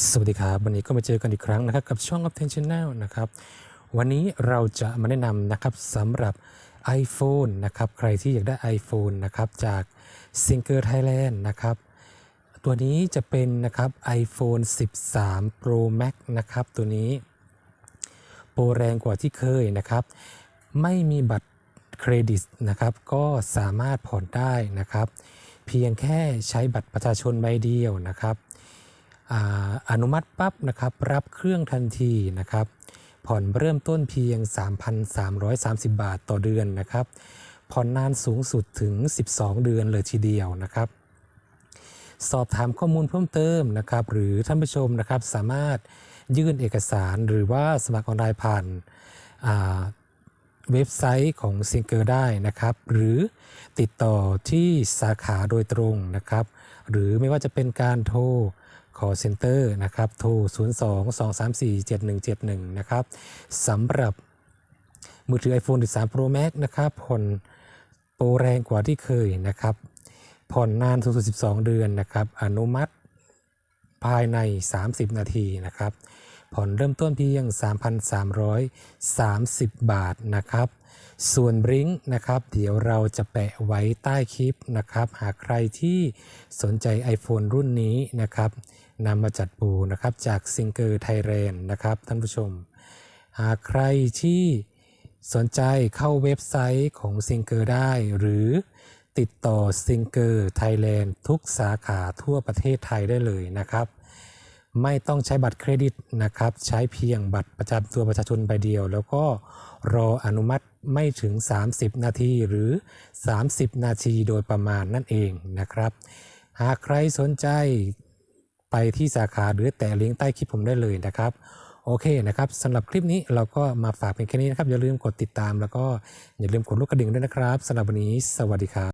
สวัสดีครับ วันนี้ก็มาเจอกันอีกครั้งนะครับกับช่อง Up 10 Channel นะครับ วันนี้เราจะมาแนะนำนะครับสำหรับ iPhone นะครับ ใครที่อยากได้ iPhone นะครับ จาก s i n g e r Thailand นะครับ ตัวนี้จะเป็นนะครับ iPhone 13 Pro Max นะครับ ตัวนี้ โปรแรงกว่าที่เคยนะครับ ไม่มีบัตรเครดิตนะครับ ก็สามารถผ่อนได้นะครับ เพียงแค่ใช้บัตรประชาชนใบเดียวนะครับ อนุมัติปั๊บนะครับรับเครื่องทันทีนะครับ ผ่อนเริ่มต้นเพียง 3,330 บาทต่อเดือนนะครับ ผ่อนนานสูงสุดถึง 12 เดือนเลยทีเดียวนะครับ สอบถามข้อมูลเพิ่มเติมนะครับ หรือท่านผู้ชมนะครับสามารถยื่นเอกสารหรือว่าสมัครออนไลน์ผ่านาเว็บไซต์ของซิงเกอร์ได้นะครับ หรือติดต่อที่สาขาโดยตรงนะครับ หรือไม่ว่าจะเป็นการโทร call center นะครับ โทร 02 234 7171 นะครับสำหรับมือถือ iPhone 13 Pro Max นะครับ ผ่อนโปรแรงกว่าที่เคยนะครับ ผ่อนนานสูงสุด 12 เดือนนะครับ อนุมัติภายใน 30 นาทีนะครับ ผ่อนเริ่มต้นเพียง 3,330 บาทนะครับ ส่วนบริงนะครับ เดี๋ยวเราจะแปะไว้ใต้คลิปนะครับ หากใครที่สนใจ iPhone รุ่นนี้นะครับนำมาจัดปูนะครับจากซิงเกอร์ไทยแลนด์นะครับท่านผู้ชม หากใครที่สนใจเข้าเว็บไซต์ของซิงเกอร์ได้ หรือติดต่อซิงเกอร์ไทยแลนด์ทุกสาขาทั่วประเทศไทยได้เลยนะครับ ไม่ต้องใช้บัตรเครดิตนะครับ ใช้เพียงบัตรประจำตัวประชาชนใบเดียว แล้วก็รออนุมัติไม่ถึง 30 นาทีหรือ 30 นาทีโดยประมาณนั่นเองนะครับ หากใครสนใจไปที่สาขาหรือแต่ลิงก์ใต้คลิปผมได้เลยนะครับ โอเคนะครับสำหรับคลิปนี้เราก็มาฝากเป็นแค่นี้นะครับ อย่าลืมกดติดตามแล้วก็อย่าลืมกดลูกกระดิ่งด้วยนะครับสำหรับวันนี้ สวัสดีครับ